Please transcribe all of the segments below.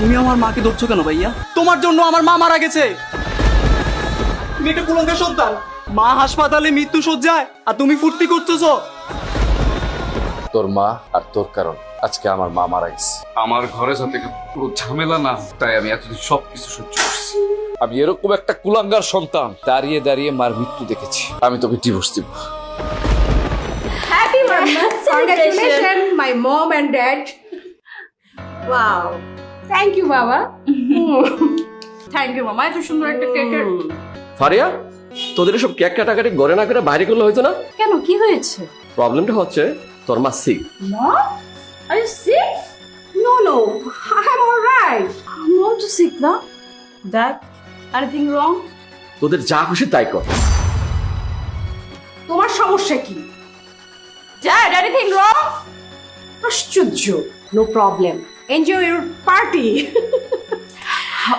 তুমি আমার মাকে ধরছো কেন ভাইয়া? তোমার জন্য আমার মা মারা গেছে। তুমি একটা কুলঙ্গের সন্তান। মা হাসপাতালে মৃত্যু সজ্জায় আর তুমি ফুর্তি করতেছো। তোর মা আর তোর কারণ আজকে আমার মা মারা গেছে। আমার ঘরে যাতে পুরো ঝামেলা না তাই আমি এতদিন সব কিছু সহ্য করছি। আমি এরকম একটা কুলাঙ্গার সন্তান দাঁড়িয়ে দাঁড়িয়ে মার মৃত্যু দেখেছি। আমি তোকে ডিভোর্স দিব। Congratulations, my mom and dad. Wow. Thank you, বাবা থ্যাংক ইউ মামা এত সুন্দর একটা কেকের ফারিয়া তোদের সব কেক কাটাকাটি গড়ে না করে বাইরে করলে হয়তো না কেন কি হয়েছে প্রবলেমটা হচ্ছে তোর মা sick Mom? Are you sick? No, no. I'm alright. Mom to sick না? Dad? Anything wrong? তোদের যা খুশি তাই কর তোমার সমস্যা কি Dad, anything wrong? আশ্চর্য no problem enjoy your party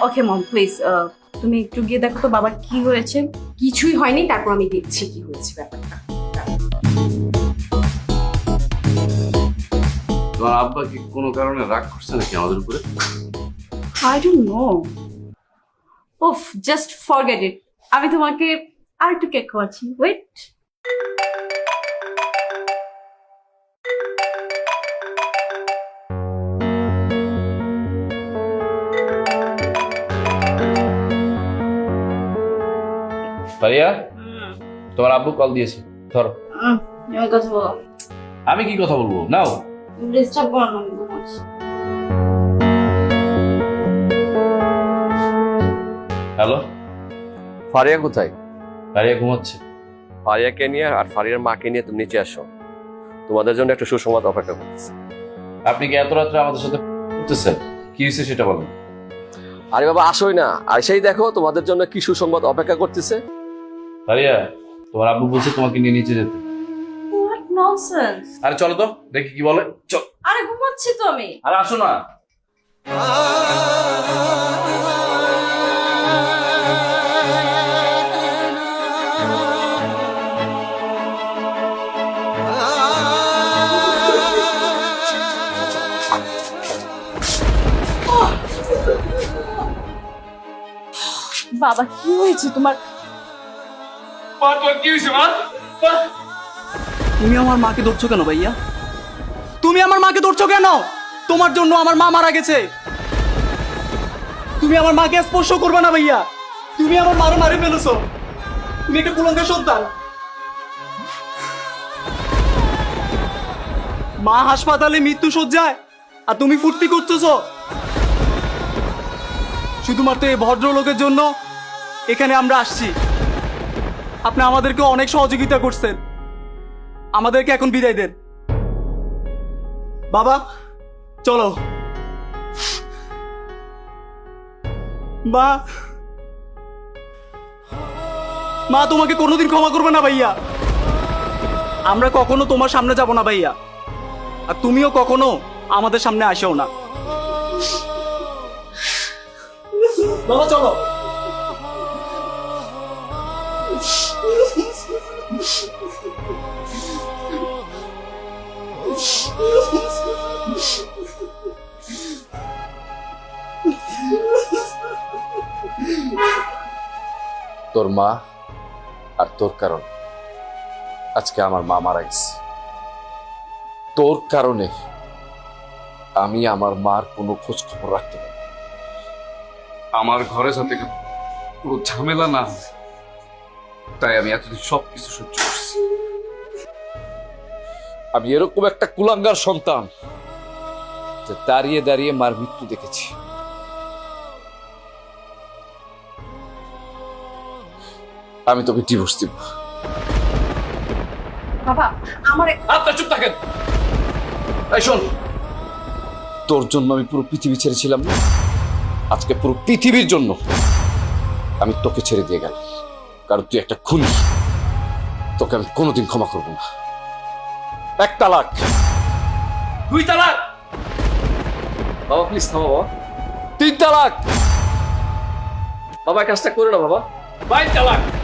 okay mom please তুমি একটু গিয়ে দেখো তো বাবার কি হয়েছে। কিছুই হয়নি তারপর আমি দেখছি কি হয়েছে ব্যাপারটা। তোমার আব্বা কি কোনো কারণে রাগ করছে নাকি আমাদের উপরে? আই ডোন্ট নো ওফ জাস্ট ফরগেট ইট আমি তোমাকে আর একটু কেক খাওয়াচ্ছি। ওয়েট ফারিয়া তোমার আব্বু কল দিয়েছে। ধরো আমি কি কথা বলব? নাও। হ্যালো ফারিয়া কোথায়? ফারিয়া ঘুমাচ্ছে। ফারিয়াকে নিয়ে আর ফারিয়ার মাকে নিয়ে তুমি নিচে আসো। তোমাদের জন্য একটা সুসংবাদ অপেক্ষা করতেছে। আপনি কি এত রাত্রে আমাদের সাথে করতেছেন কি হয়েছে সেটা বলেন। আরে বাবা আসোই না। আইসাই দেখো তোমাদের জন্য কি সুসংবাদ অপেক্ষা করতেছে? ফারিয়া তোমার আব্বু বলছে তোমাকে নিয়ে নিচে যেতে। What nonsense? আরে চলো তো দেখি কি বলে। চল। আরে ঘুমাচ্ছি তো আমি। আরে আসো না। বাবা কি হয়েছে তোমার? তুমি আমার মাকে ধরছো কেন ভাইয়া? তুমি আমার মাকে ধরছো কেন? তোমার জন্য আমার মা মারা গেছে। তুমি আমার মাকে স্পর্শ করবে না ভাইয়া। তুমি আমার মারে মারে ফেলেছো। তুমি একটা কুলঙ্গের সন্তান। মা হাসপাতালে মৃত্যু সজ্জায় আর তুমি ফুর্তি করতেছো। শুধুমাত্র এই ভদ্রলোকের জন্য এখানে আমরা আসছি। আপনি আমাদেরকে অনেক সহযোগিতা করছেন। আমাদেরকে এখন বিদায় দেন। বাবা, চলো। মা। মা, তোমাকে কোনোদিন ক্ষমা করবে না ভাইয়া। আমরা কখনো তোমার সামনে যাব না ভাইয়া। আর তুমিও কখনো আমাদের সামনে আসেও না। বাবা, চলো। তোর মা আর তোর কারণ আজকে আমার মা মারা গেছে তোর কারণে আমি আমার মার কোনো খোঁজ খবর রাখতে পারি। আমার ঘরে যাতে পুরো ঝামেলা না হয়, তাই আমি এতদিন সব কিছু সহ্য করছি। আমি এরকম একটা কুলাঙ্গার সন্তান যে দাঁড়িয়ে দাঁড়িয়ে মার মৃত্যু দেখেছি। আমি তোকে ডিভোর্স দিব। বাবা আমার আপনার চুপ থাকেন। এই শোন তোর জন্য আমি পুরো পৃথিবী ছেড়েছিলাম না। আজকে পুরো পৃথিবীর জন্য আমি তোকে ছেড়ে দিয়ে গেলাম। কারণ তুই একটা খুনি। তোকে আমি কোনোদিন ক্ষমা করব না। এক তালাক। দুই তালাক! বাবা প্লিজ থামো বাবা। তিন তালাক। বাবা কাজটা করে না বাবা। বাই তালাক।